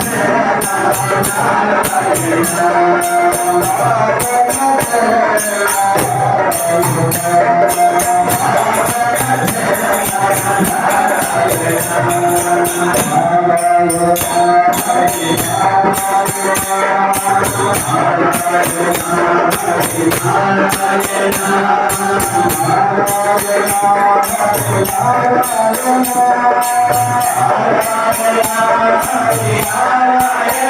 Thank Hare Hare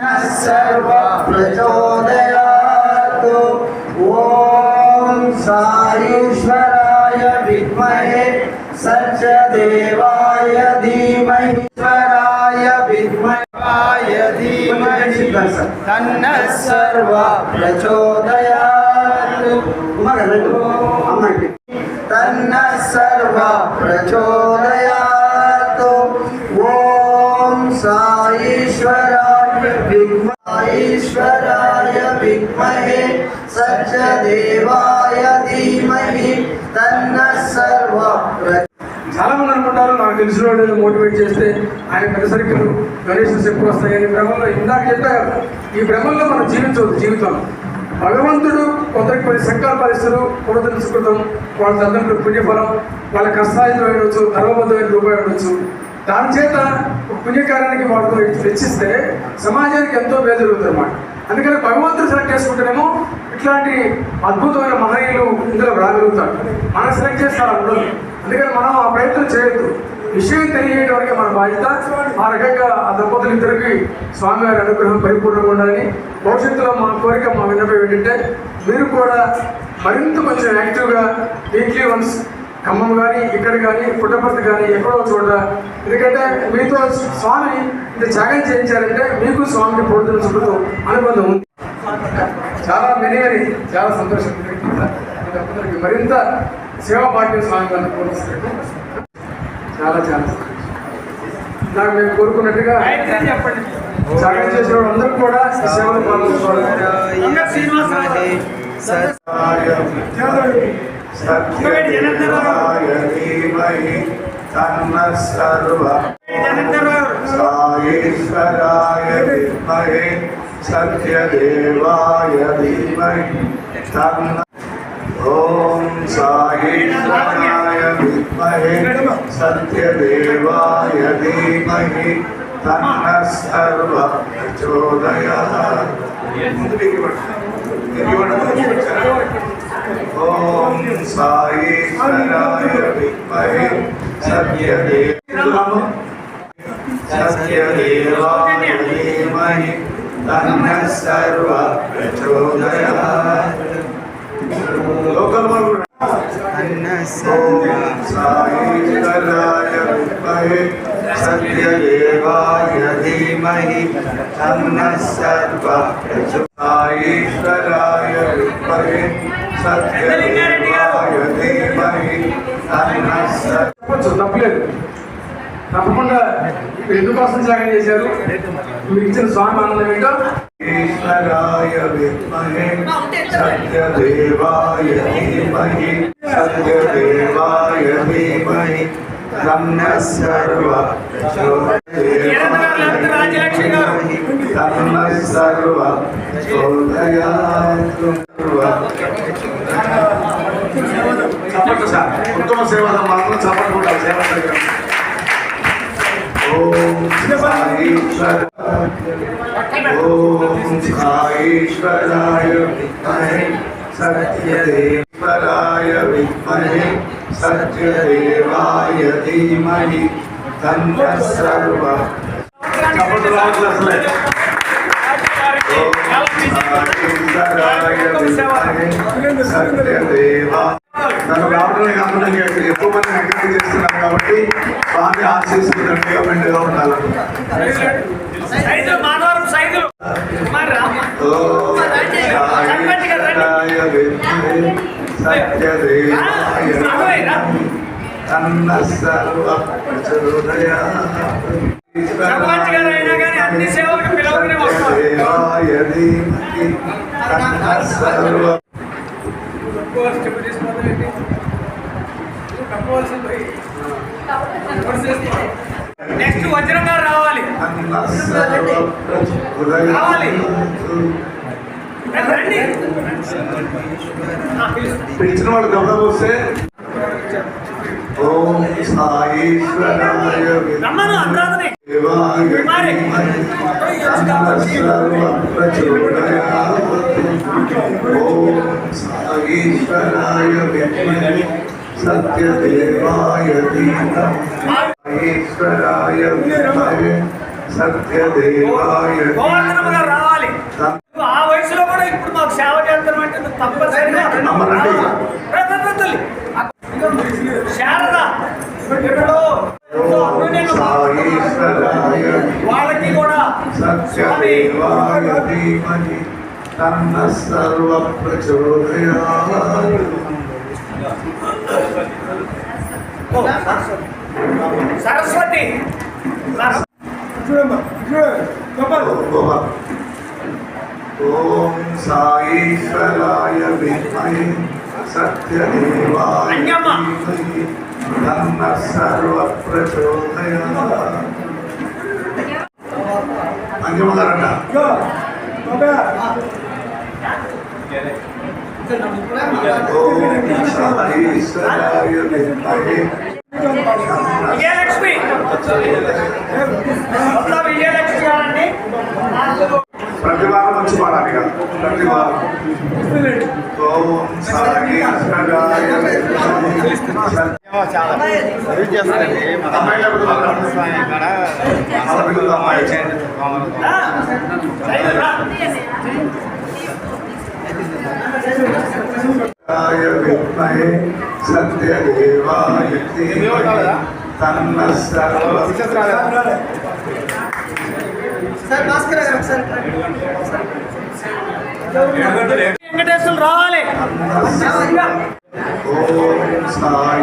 सर्व प्रचोदयात् ॐ साईश्वराय विद्महे सत्यदेवाय धीमहि ईश्वराय विद्महाय धीमहि तन्नः सर्व प्रचोदयात् तन्नः सर्व प्रचोदयात् తెలిసిన వాళ్ళు మోటివేట్ చేస్తే ఆయన పెద్ద సర్కిల్ డొనేషన్స్ ఎక్కువ వస్తాయని భ్రమంలో ఇందాక చెప్పారు. ఈ భ్రమంలో మనం జీవించవద్దు జీవితం. భగవంతుడు కొందరికి కొన్ని సంకల్పాలు ఇస్తారు పునరుద్ధరించుకుంటాం వాళ్ళ తల్లిదండ్రులు పుణ్యఫలం వాళ్ళ కష్టాయుధం ఉండొచ్చు ధర్మబద్ధమైన రూపాయి ఉండొచ్చు దాని చేత ఒక పుణ్యకార్యానికి వాళ్ళతో తెచ్చిస్తే సమాజానికి ఎంతో మేలు జరుగుతుంది అన్నమాట అందుకని భగవంతుడు సెలెక్ట్ చేసుకుంటేనేమో ఇట్లాంటి అద్భుతమైన మహనీయులు ఇందులో రాగలుగుతారు. మనం సెలెక్ట్ చేస్తారు? అందరూ అందుకని మనం ఆ ప్రయత్నం చేయొద్దు. విషయం తెలియజేయడం మన బాధ్యత. ఆ రకంగా ఆ దంపతులు ఇద్దరికి స్వామివారి అనుగ్రహం పరిపూర్ణంగా ఉండాలని భవిష్యత్తులో మా కోరిక మా విన్నపం ఏంటంటే మీరు కూడా మరింత కొంచెం యాక్టివ్గా వీక్లీ వన్స్ ఖమ్మం కానీ ఇక్కడ కానీ పుట్టపర్తి కానీ ఎక్కడో చోట. ఎందుకంటే మీతో స్వామి ఇంత త్యాగం చేయించారంటే మీకు స్వామికి పొడుతున్న చుట్టూ అనుబంధం ఉంది. చాలా మెనీ చాలా సంతోషం. మరింత సేవా భాగ్యం స్వామి వారిని కోరుస్తున్నట్టు చాలా చాలా నాకు మేము కోరుకున్నట్టుగా సహాయం చేసిన వాళ్ళందరూ కూడా సేవలు పాల్గొంటున్నారు. సాయేశ్వరాయ విద్మహే సత్యదేవాయ ధీమహి తన్న ఓం సాయేశ్వరాయ विद्महे सत्यदेवाय धीमहि तन्नः सर्व प्रचोदयात् ॐ साईश्वराय विद्महे सत्यदेव सत्यदेवाय धीमहि तन्नः सर्व प्रचोदयात् लोकमगुण साईकराय विद्महे सत्यदेवाय धीमहि तन्न सर्वप्रचुरायकराय विद्महे సత్యదేవాయ ధీమహి తన్న సర్వ తప్పలేదు తప్పకుండా ఎందుకోసం జాయిన్ చేశారు మీరు ఇచ్చిన స్వామి ఆనందం ఏంటో ఈశ్వరాయ విద్మహే సత్యదేవాయ ధీమహి. देवाय धीमहि तन्नः सर्व तन्नः सर्व चोदयातु చెప్పండి సార్ ఉత్తమ సేవ మాత్రం చెప్పండి సత్యదేవ సత్యదేవరాయ విద్మహే సత్యదేవాయ ధీమహి సత్యదేవా। తను కాకుండా ఇంకా ఎక్కువ మంది ఎంకరేజ్ చేస్తున్నారు కాబట్టి స్వామి ఆశీస్సులు దండిగా మెండుగా ఉండాలి సర్వ అన్ని తన్న సర్వ నెక్స్ట్ వజ్రం గారు రావాలి. పిలిచిన వాళ్ళు గమనం వస్తే ఓం సాయేశ్వరాయ రమ్మను అనురాధని దేవాయ మరి. సర్వ ప్రచోదయాత్. ఓం సాయేశ్వరాయ విద్మహే సత్యదేవాయ ధీమహి సాయేశ్వరాయ విద్మహే సత్యదేవాయ గోవర్ధనమ్మ గారు రావాలి నువ్వు ఆ వయసులో కూడా ఇప్పుడు మాకు సేవ చేస్తాను అంటే నువ్వు తప్పనిసరిగా తల్లి. శారద. ఎక్కడో? వాళ్ళకి కూడా తన్న సర్వ సరస్వతి. సరస్వతి. ఓం సాయేశ్వరాయ విద్మహే సత్యదేవాయ తన్న సర్వ ప్రచోదయాత్ అంజమ్మ గారట ఓం విద్మహే విజయలక్ష్మి. విజయలక్ష్మి గారండి. ప్రతి వారం వచ్చి పాడాలి కదా. ప్రతి వారం. సత్యదేవాయ తన్న సర్వ రావాలి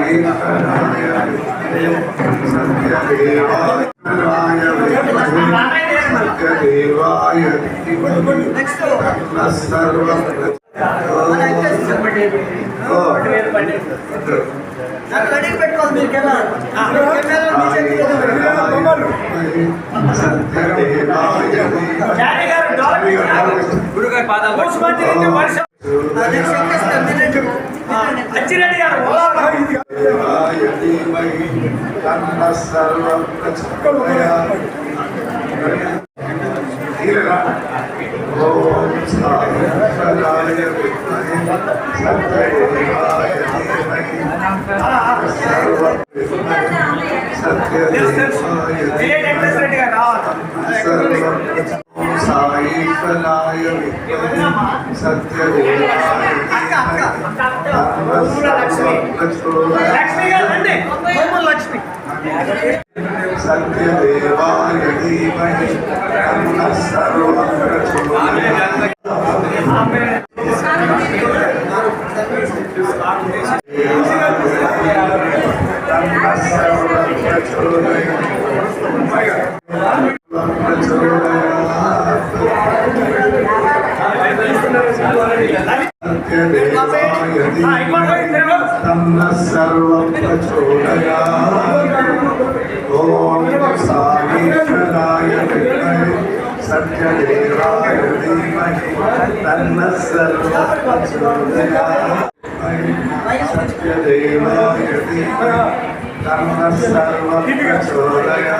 విద్మహే సత్యదేవాయ విద్మహే సత్యదేవాయ ధీమహి తన్న సర్వ సత్యదేవాయ డాడీ గారు డోర్ మూసుమంది రెండు వర్షం అచ్చిరెడ్డి గారు ఓలాపం. దేవాయ ధీమహి తన్న సర్వ ప్రచోదయాత్ తీరరా ఓం సాయేశ్వరాయ విద్మహే తన్న సర్వ ప్రచోదయాత్ లక్ష్మి సత్యదేవాయ ధీమహి తన్న సర్వ ప్రచోదయాత్ ప్రచోదయాత్ సత్యదేవాయ యతి ఆ, ఇంకోటి తెలుగు. తన్న సర్వ ప్రచోదయా ఓం సాయేశ్వరాయ విద్మహే సత్యదేవాయ ధీమహి తన్న సర్వ ప్రచోదయా సత్యదేవాయ ధీమహి. తన్న సర్వ ప్రచోదయా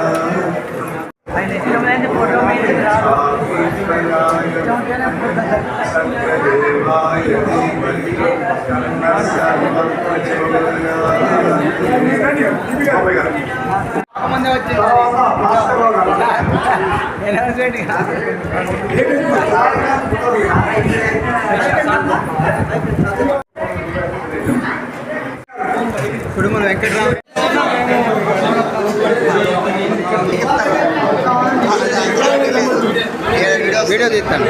కుటుంబం వెంకట్రావు. వీడియో తీస్తాను.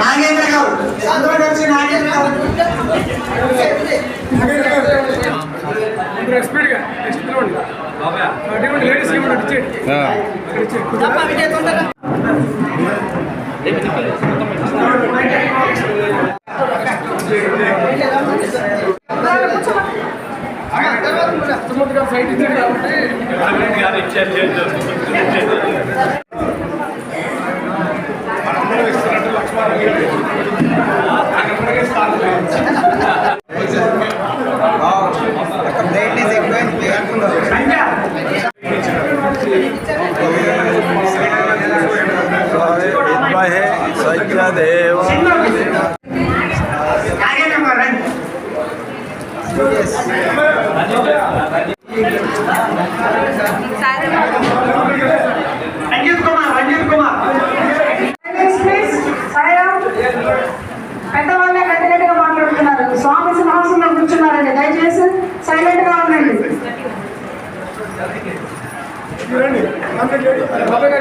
నాగేంద్ర గౌడ్ అందరూ కలిసి నాగేంద్ర గౌడ్ లేడీస్ ఫైట్ ఇచ్చాడు కాబట్టి బ్రైట్నెస్ ఎక్కువైంది విద్మహే సత్యదేవ నాగేంద్ర గౌడ్ రండి రంజిత్ కుమార్ రంజిత్ కుమార్. పెద్దవాళ్ళే గట్టిగట్టిగా మాట్లాడుతున్నారు. స్వామి సింహాసనంలో కూర్చున్నారండి. దయచేసి సైలెంట్గా ఉండండి బాబాయ్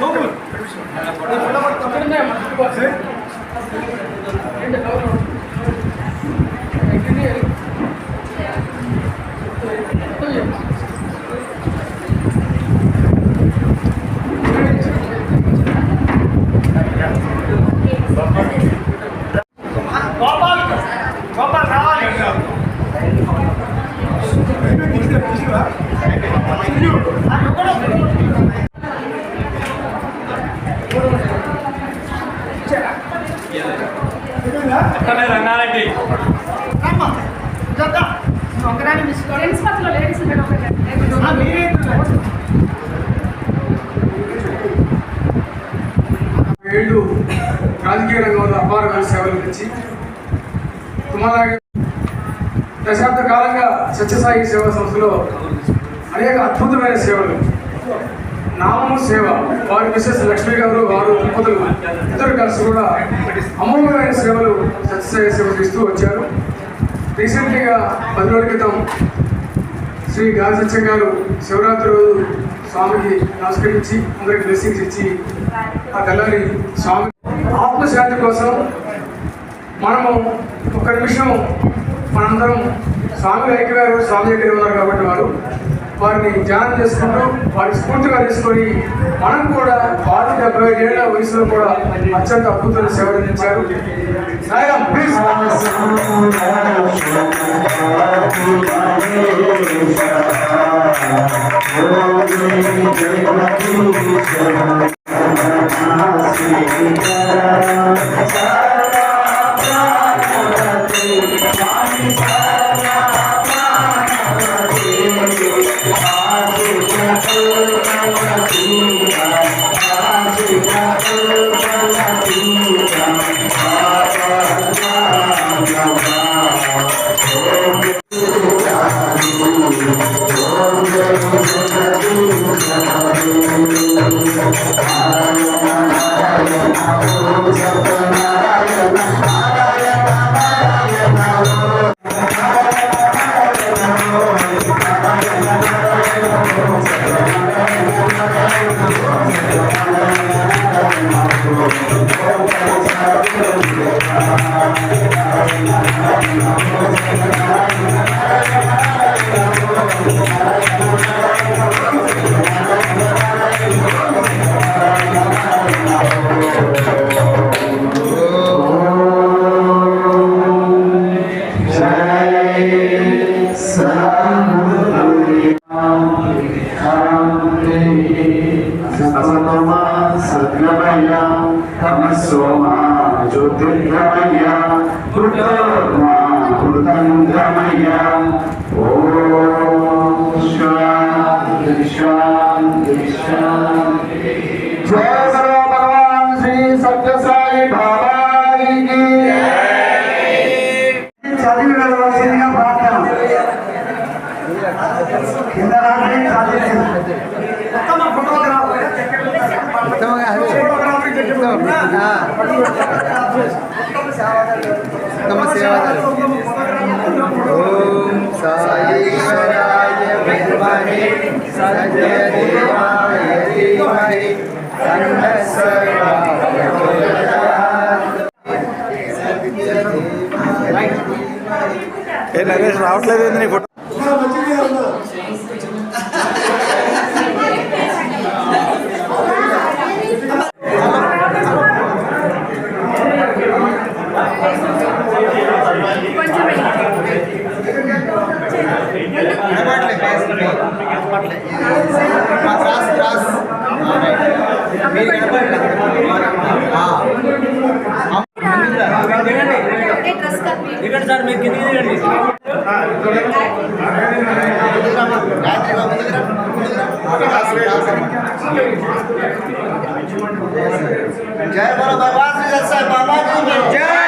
తోపు సత్యసాయి సేవా సంస్థలో అనేక అద్భుతమైన సేవలు. నామము సేవ. వారి మిసెస్ లక్ష్మి గారు వారు దంపతులు ఇద్దరు కలిసి కూడా అమూల్యమైన సేవలు సత్యసాయి సేవ చేస్తూ వచ్చారు. రీసెంట్లీగా పది రోజుల క్రితం శ్రీ గాలి గారు శివరాత్రి రోజు స్వామికి నమస్కరించి అందరికి బ్లెస్సింగ్స్ ఇచ్చి ఆ తెల్లని స్వామి ఆత్మశాంతి కోసం మనము ఒక్క నిమిషం మనందరం స్వామి ఐక్యగారు స్వామి దగ్గర ఉన్నారు కాబట్టి వారు వారిని ధ్యానం చేసుకుంటూ వారి స్ఫూర్తిగా తీసుకొని మనం కూడా వారి డెబ్బై ఏళ్ళ వయసులో కూడా అత్యంత అద్భుతంగా సేవ అందించారు. సాయం Thank కృతంగమయ ఓం సాయేశ్వరాయ విద్మహే సత్యదేవాయ ధీమహి ఏ నరేష్ రావట్లేదు ఏంది నీ ఫోటో? जय बोलो भगवान श्री बाबा जी जय।